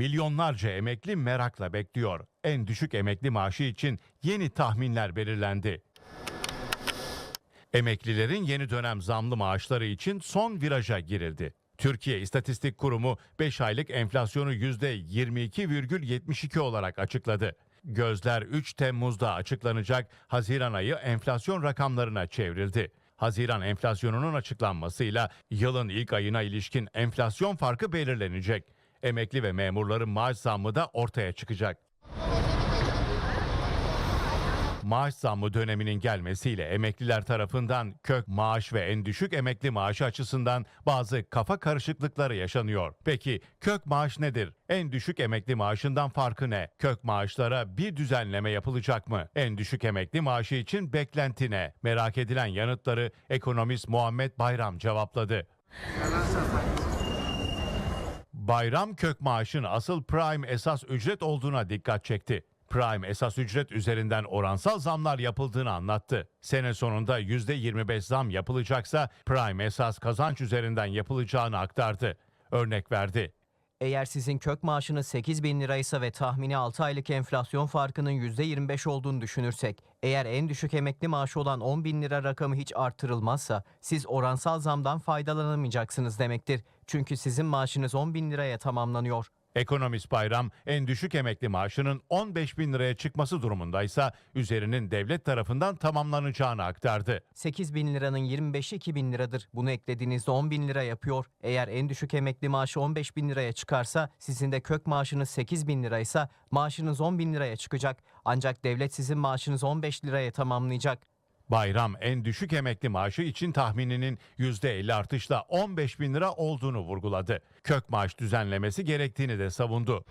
Milyonlarca emekli merakla bekliyor. En düşük emekli maaşı için yeni tahminler belirlendi. Emeklilerin yeni dönem zamlı maaşları için son viraja girildi. Türkiye İstatistik Kurumu 5 aylık enflasyonu %22,72 olarak açıkladı. Gözler 3 Temmuz'da açıklanacak Haziran ayı enflasyon rakamlarına çevrildi. Haziran enflasyonunun açıklanmasıyla yılın ilk ayına ilişkin enflasyon farkı belirlenecek. Emekli ve memurların maaş zammı da ortaya çıkacak. Maaş zammı döneminin gelmesiyle emekliler tarafından kök maaş ve en düşük emekli maaşı açısından bazı kafa karışıklıkları yaşanıyor. Peki kök maaş nedir? En düşük emekli maaşından farkı ne? Kök maaşlara bir düzenleme yapılacak mı? En düşük emekli maaşı için beklenti ne? Merak edilen yanıtları ekonomist Muhammed Bayram cevapladı. Bayram kök maaşın asıl prime esas ücret olduğuna dikkat çekti. Prime esas ücret üzerinden oransal zamlar yapıldığını anlattı. Sene sonunda %25 zam yapılacaksa prime esas kazanç üzerinden yapılacağını aktardı. Örnek verdi. Eğer sizin kök maaşınız 8 bin liraysa ve tahmini 6 aylık enflasyon farkının %25 olduğunu düşünürsek, eğer en düşük emekli maaşı olan 10 bin lira rakamı hiç artırılmazsa, siz oransal zamdan faydalanamayacaksınız demektir. Çünkü sizin maaşınız 10 bin liraya tamamlanıyor. Ekonomist Bayram en düşük emekli maaşının 15 bin liraya çıkması durumundaysa üzerinin devlet tarafından tamamlanacağını aktardı. 8 bin liranın 25'i 2 bin liradır. Bunu eklediğinizde 10 bin lira yapıyor. Eğer en düşük emekli maaşı 15 bin liraya çıkarsa sizin de kök maaşınız 8 bin liraysa maaşınız 10 bin liraya çıkacak. Ancak devlet sizin maaşınızı 15 liraya tamamlayacak. Bayram en düşük emekli maaşı için tahmininin %50 artışla 15 bin lira olduğunu vurguladı. Kök maaş düzenlemesi gerektiğini de savundu.